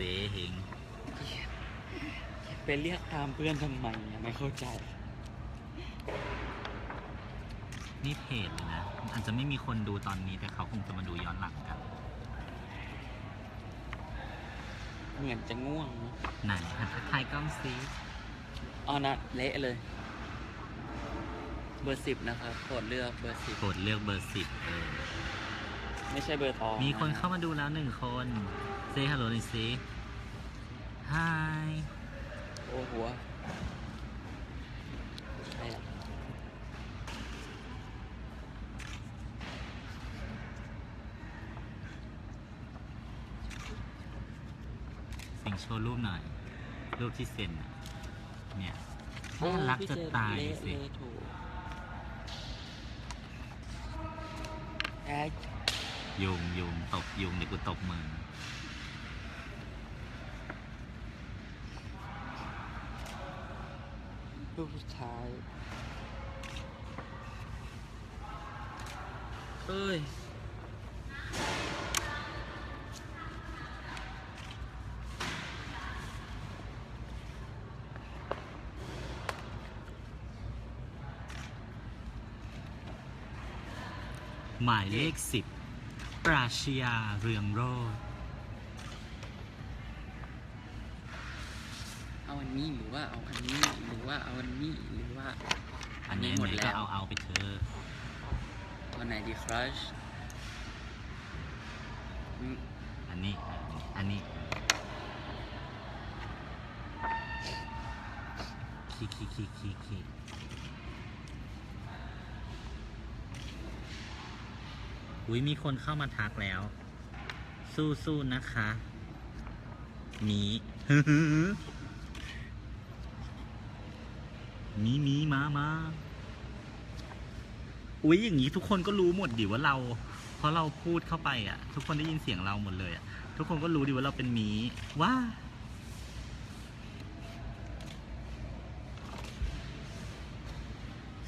เซเฮงไปเรียกตามเพื่อนทำไมอะไม่เข้าใจ นี่เพจเลยนะอาจจะไม่มีคนดูตอนนี้แต่เขาคงจะมาดูย้อนหลังกันเหมือนจะง่วงเนอะไหนหันทักทายกล้องซีเอานะเละเลย เบอร์สิบนะครับโปรดเลือกเบอร์สิบ กดเลือกเบอร์สิบเออ ไม่ใช่เบอร์ตองมีคนนะเข้ามาดูแล้วหนึ่งคนเซฮัลโหลหน่อยซิฮายโอ้หัวใช่อะสิงโชว์รูปหน่อย รูปที่เซ็นน่ะเนี่ยน่ารักจะตายเละสิเลยถูกแอด ยุงยุงตบยุงเดี๋ยวกูตบมือรูปสุดท้ายเอ้ยหมายเลขสิบ ปราชญาเรืองโรจน์เอาอันนี้หรือว่าเอาอันนี้หรือว่าเอาอันนี้หรือว่า อันนี้หมดไหๆแล้ก็วเอาเอาไปเถอะวันไหนดีครัชอืมอันนี้อันนี้คีคีคีคีคี อุ้ยมีคนเข้ามาทักแล้ว สู้ๆนะคะมีมีมีมามาอุ้ยอย่างนี้ทุกคนก็รู้หมดดิว่าเรา เพราะเราพูดเข้าไปอะ ทุกคนได้ยินเสียงเราหมดเลยอะ ทุกคนก็รู้ดีว่าเราเป็นมีว้า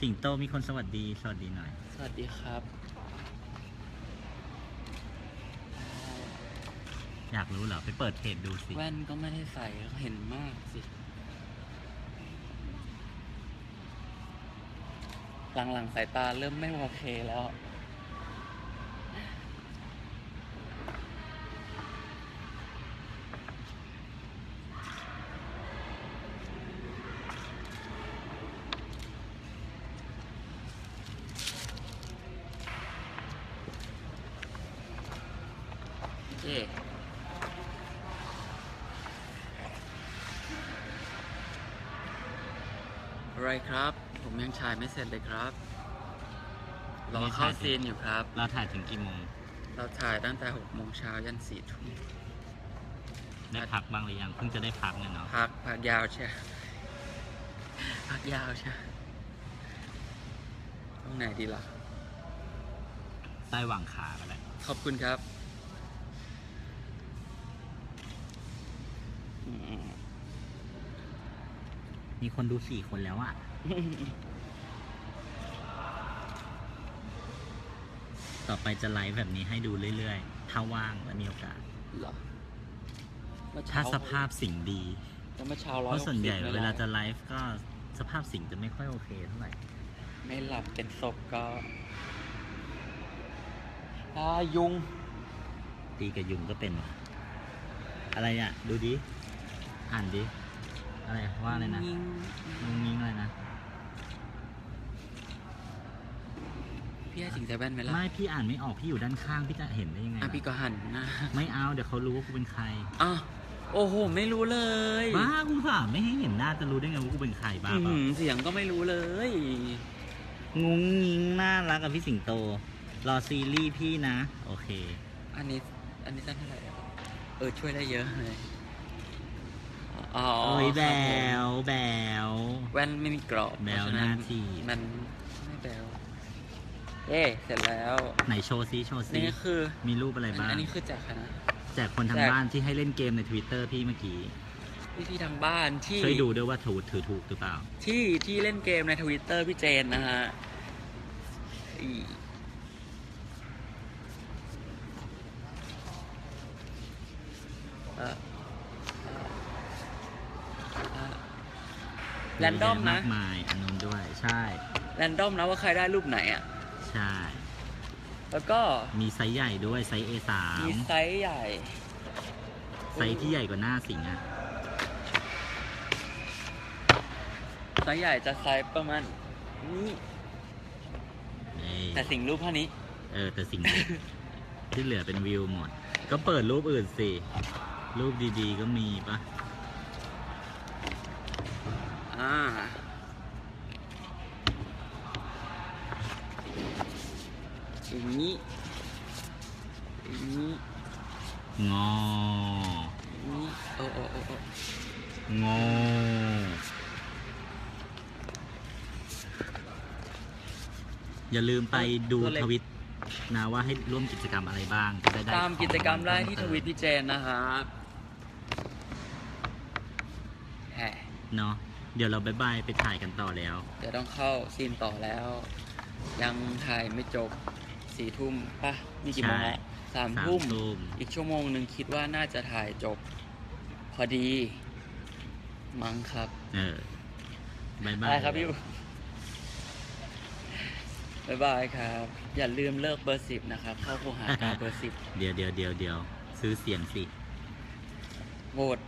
สิงโตมีคนสวัสดี สวัสดีหน่อย สวัสดีครับ อยากรู้เหรอ ไปเปิดเพจดูสิ แว่นก็ไม่ได้ใส่เห็นมากสิ หลังๆสายตาเริ่มไม่โอเคแล้วเย่ อะไรครับ ผมยังฉายไม่เสร็จเลยครับ รอเข้าซีนอยู่ครับ เราถ่ายถึงกี่โมง เราถ่ายตั้งแต่หกโมงเช้ายันสี่ทุ่มได้พักบ้างหรือยังเพิ่งจะได้พักเนี่ยเนาะพักพักยาวใช่พักยาวใช่ตรงไหนดีล่ะใต้หว่างขาก็ได้ขอบคุณครับอื มมีคนดูสี่คนแล้วอะต่อไปจะไลฟ์แบบนี้ให้ดูเรื่อยๆ ถ้าว่างและมีโอกาส เหรอเมื่อถ้าเช้าสภาพสิ่งดีแล้วเมื่อเช้าเพร้อยราะส่วนใหญ่ไม่เวลาได้จะไลฟ์ก็สภาพสิ่งจะไม่ค่อยโอเคเท่าไหร่ ไม่หลับเป็นศพก็อายุง ตีกับยุงก็เป็นว่ะอะไรอะ ดูดิ อ่านดิ อะไรว่าอะไรนะยิงงงงิงอะไรนะ พี่ให้สิงใส่แว่นไหมล่ะไม่พี่อ่านไม่ออกพี่อยู่ด้านข้างพี่จะเห็นได้ยังไงอะล่ะพี่ก็หันหนะไม่เอาเดี๋ยวเขารู้ว่ากูเป็นใครอ้าวโอ้โห ไม่รู้เลยบ้ากูสามไม่ให้เห็นหน้าจะรู้ได้ไงว่ากูเป็นใครบ้าอื้อเปล่าหือเสียงก็ไม่รู้เลยงงงิงน่ารักกับพี่สิงโต รอซีรีส์พี่นะ โอเค อันนี้ อันนี้สั้นเท่าไหร่อะเออช่วยได้เยอะเลย อ๋อโอ้ยแบครับผมวแบวแว่นไม่มีกรอบแบวเพระฉะหน้าที่มันไม่แบวเย้เสร็จแล้ว ไหนโชว์ซิโชว์ซินี่คือ มีรูปอะไรบ้าง อันนี้คือจากคณะแจกคนทางแจกบ้านที่ให้เล่นเกมใน Twitter พี่เมื่อกี้พี่ที่ทางบ้านที่ช่วยดูด้วยว่าถูกถือถูกหรือเปล่า ที่ที่เล่นเกมในทวิตเตอร์พี่เจนนะฮะอีเอ่อ แรนดอมนะเยมากมายอันนู้นด้วยใช่ แรนดอมนะว่าใครได้รูปไหนอะ ใช่ แล้วก็มีไซส์ใหญ่ด้วยไซส์ A3 มีไซส์ใหญ่ ไซส์ที่ใหญ่กว่าหน้าสิงห์อะไซส์ใหญ่จะไซส์ประมาณนี้เอ้ยแต่สิ่งรูปเท่านี้ เออ แต่สิ่ง ที่เหลือเป็นวิวหมด ก็เปิดรูปอื่นสิ รูปดีๆก็มีปะ อ่าอย่างนี้อย่างนี้งออย่างนี้โอ้โอ้โอ้โอ้งออย่าลืมไปดูทวิตนะว่าให้ร่วมกิจกรรมอะไรบ้างจะได้ตามกิจกรรมได้ที่ทวิตพี่เจนนะครับแหมเนาะ เดี๋ยวเราบายบายไปถ่ายกันต่อแล้ว เดี๋ยวต้องเข้าซีนต่อแล้ว ยังถ่ายไม่จบสี่ทุ่มปะนี่กี่โมงแล้วสามสามทุ่มทุ่มอีกชั่วโมงหนึ่งคิดว่าน่าจะถ่ายจบ พอดี มั้งครับ เออบายบายได้ครับพี่บ๊ายบายครับ อย่าลืมเลิกเบอร์สิบนะครับ เข้าคูหากาเบอร์สิบเดี๋ยวเดี๋ยวเดี๋ยวเดี๋ยวซื้อเสียงสิโหวต